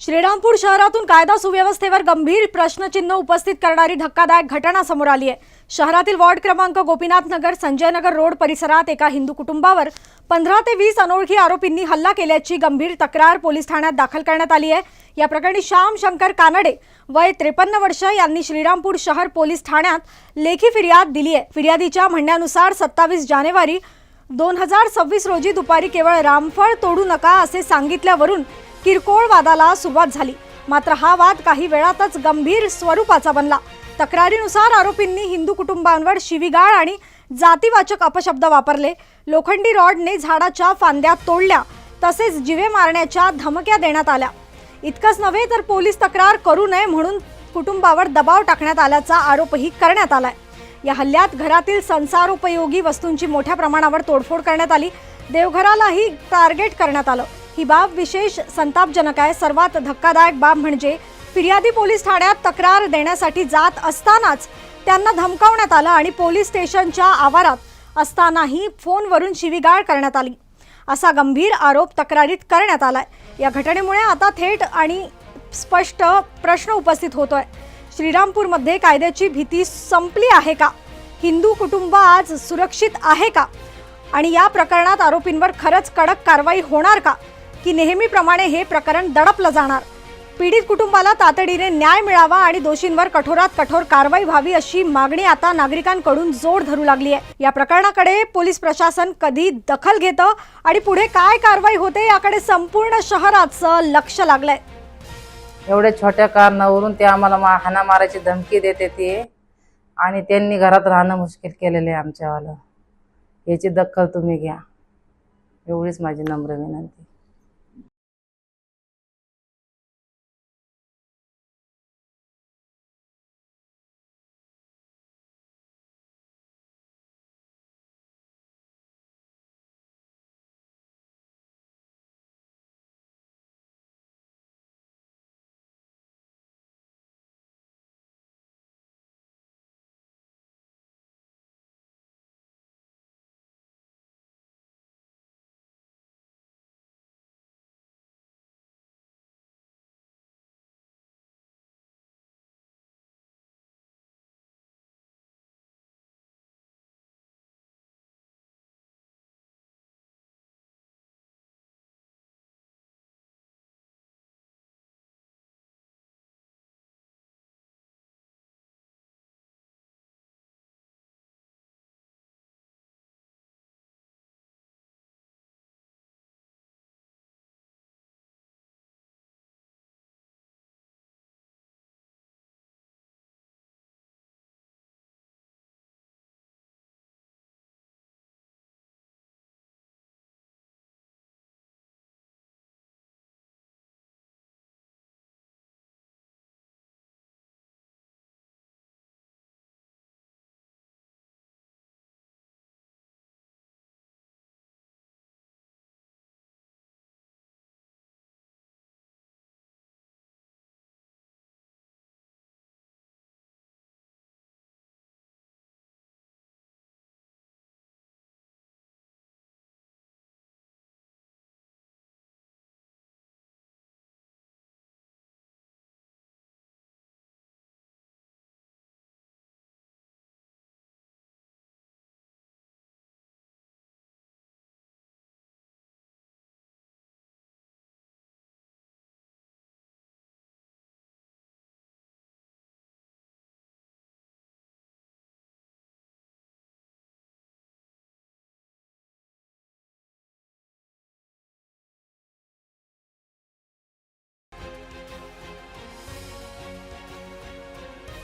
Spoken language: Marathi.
श्रीरामपूर शहरातून कायदा सुव्यवस्थेवर गंभीर प्रश्नचिन्ह उपस्थित करणारी धक्कादायक घटना समोर आली आहे. शहरातील वॉर्ड क्रमांक गोपीनाथ नगर संजय नगर रोड परिसरात एका हिंदू कुटुंबावर पंधरा ते वीस अनोळखी आरोपींनी हल्ला केल्याची गंभीर तक्रार पोलीस ठाण्यात दाखल करण्यात आली आहे. या प्रकरणी श्याम शंकर कानडे वय त्रेपन्न वर्ष यांनी श्रीरामपूर शहर पोलीस ठाण्यात लेखी फिर्याद दिली आहे. फिर्यादीच्या म्हणण्यानुसार सत्तावीस जानेवारी दोन हजार सव्वीस रोजी दुपारी केवळ रामफळ तोडू नका असे सांगितल्यावरून किरकोळ वादाला सुरुवात झाली. मात्र हा वाद काही वेळातच गंभीर स्वरूपाचा बनला. तक्रारीनुसार आरोपींनी हिंदू कुटुंबांवर शिवीगाळ आणि जातीवाचक अपशब्द वापरले. लोखंडी रॉडने झाडाच्या फांद्या तोडल्या तसेच जिवे मारण्याच्या धमक्या देण्यात आल्या. इतकंच नव्हे तर पोलीस तक्रार करू नये म्हणून कुटुंबावर दबाव टाकण्यात आल्याचा आरोपही करण्यात आलाय. या हल्ल्यात घरातील संसारोपयोगी वस्तूंची मोठ्या प्रमाणावर तोडफोड करण्यात आली. देवघरालाही टार्गेट करण्यात आलं. ही बाब विशेष संतापजनक आहे. सर्वात धक्कादायक बाब म्हणजे फिर्यादी पोलीस ठाण्यात तक्रार देण्यासाठी जात असतानाच त्यांना धमकावण्यात आलं आणि पोलीस स्टेशनच्या आवारात असतानाही फोनवरून शिवीगाळ करण्यात आली. असा गंभीर आरोप तक्रारीत करण्यात आलाय. या घटनेमुळे आता थेट आणि स्पष्ट प्रश्न उपस्थित होतोय. श्रीरामपूरमध्ये कायद्याची भीती संपली आहे का? हिंदू कुटुंब आज सुरक्षित आहे का? आणि या प्रकरणात आरोपींवर खरंच कडक कारवाई होणार का? की नेहमीप्रमाणे हे प्रकरण दडपलं जाणार. पीडित कुटुंबाला तातडीने न्याय मिळावा आणि दोषींवर कठोरात कठोर कारवाई व्हावी अशी मागणी आता नागरिकांकडून जोर धरू लागली आहे. या प्रकरणाकडे पोलीस प्रशासन कधी दखल घेतं आणि पुढे काय कारवाई होते याकडे संपूर्ण शहराचं लक्ष लागलंय. एवढ्या छोट्या कारणावरून ते आम्हाला मा हाना मारायची धमकी देते ते आणि त्यांनी घरात राहणं मुश्किल केलेलं आहे आमच्यावालं. याची दखल तुम्ही घ्या. एवढीच माझी नम्र विनंती.